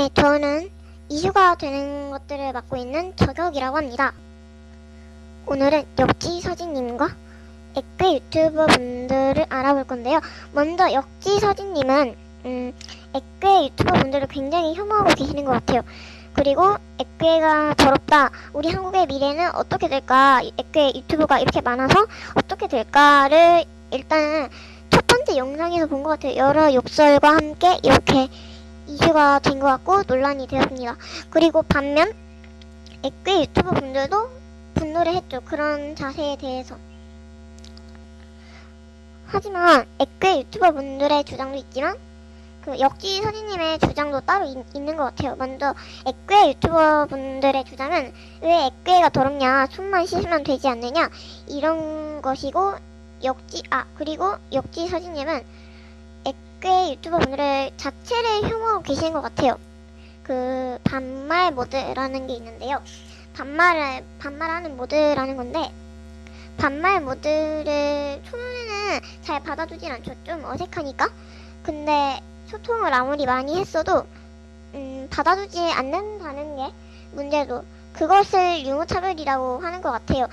네, 저는 이슈가 되는 것들을 맡고 있는 저격이라고 합니다. 오늘은 역지 서진님과 액괴 유튜버 분들을 알아볼 건데요. 먼저 역지 서진님은 음, 액괴 유튜버 분들을 굉장히 혐오하고 계시는 것 같아요. 그리고 액괴가 더럽다. 우리 한국의 미래는 어떻게 될까? 액괴 유튜버가 이렇게 많아서 어떻게 될까를 일단 첫 번째 영상에서 본 것 같아요. 여러 욕설과 함께 이렇게 이슈가 된 것 같고 논란이 되었습니다. 그리고 반면 액괴 유튜버 분들도 분노를 했죠. 그런 자세에 대해서. 하지만 액괴 유튜버 분들의 주장도 있지만 그 역지 선생님의 주장도 따로 있, 있는 것 같아요. 먼저 액괴 유튜버 분들의 주장은 왜 액괴가 더럽냐 손만 씻으면 되지 않느냐 이런 것이고 역지 아 그리고 역지 서진님은 액괴 유튜버 분들의 자체를 혐오하고 계시는 것 같아요. 그 반말 모드라는 게 있는데요. 반말을 반말하는 모드라는 건데 반말 모드를 처음에는 잘 받아주진 않죠. 좀 어색하니까. 근데 소통을 아무리 많이 했어도 음, 받아주지 않는다는 게 문제도 그것을 유무차별이라고 하는 것 같아요.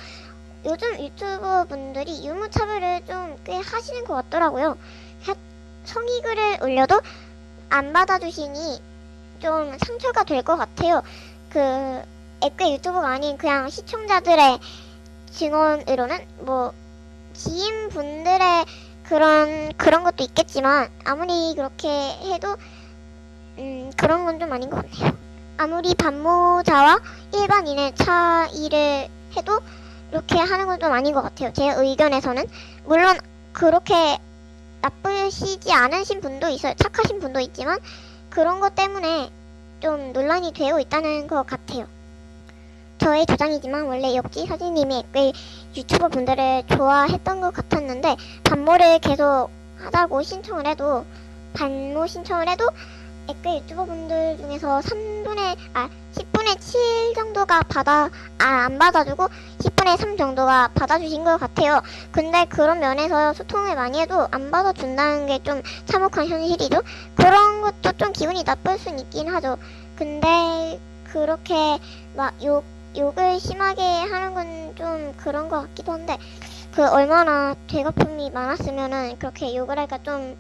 요즘 유튜버 분들이 유무차별을 좀 꽤 하시는 것 같더라고요. 하- 성의글을 올려도 안 받아주시니 좀 상처가 될 것 같아요. 그 액괴 유튜버가 아닌 그냥 시청자들의 증언으로는 뭐 지인분들의 그런 그런 것도 있겠지만 아무리 그렇게 해도 음 그런 건 좀 아닌 것 같네요. 아무리 반모자와 일반인의 차이를 해도 이렇게 하는 건 좀 아닌 것 같아요. 제 의견에서는 물론 그렇게 나쁘시지 않으신 분도 있어요. 착하신 분도 있지만 그런 것 때문에 좀 논란이 되어 있다는 것 같아요. 저의 주장이지만 원래 역지 사진님이 꽤 유튜버 분들을 좋아했던 것 같았는데 반모를 계속 하자고 신청을 해도 반모 신청을 해도 액괴 유튜버 분들 중에서 3분의 아 10분의 7 정도가 받아 아 안 받아주고 10 분의 3 정도가 받아주신 것 같아요. 근데 그런 면에서 소통을 많이 해도 안 받아준다는 게 좀 참혹한 현실이죠. 그런 것도 좀 기분이 나쁠 순 있긴 하죠. 근데 그렇게 막 욕 욕을 심하게 하는 건 좀 그런 것 같기도 한데 그 얼마나 되거품이 많았으면은 그렇게 욕을 할까 좀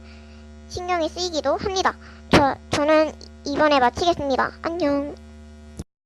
신경이 쓰이기도 합니다. 저 저는 이번에 마치겠습니다. 안녕.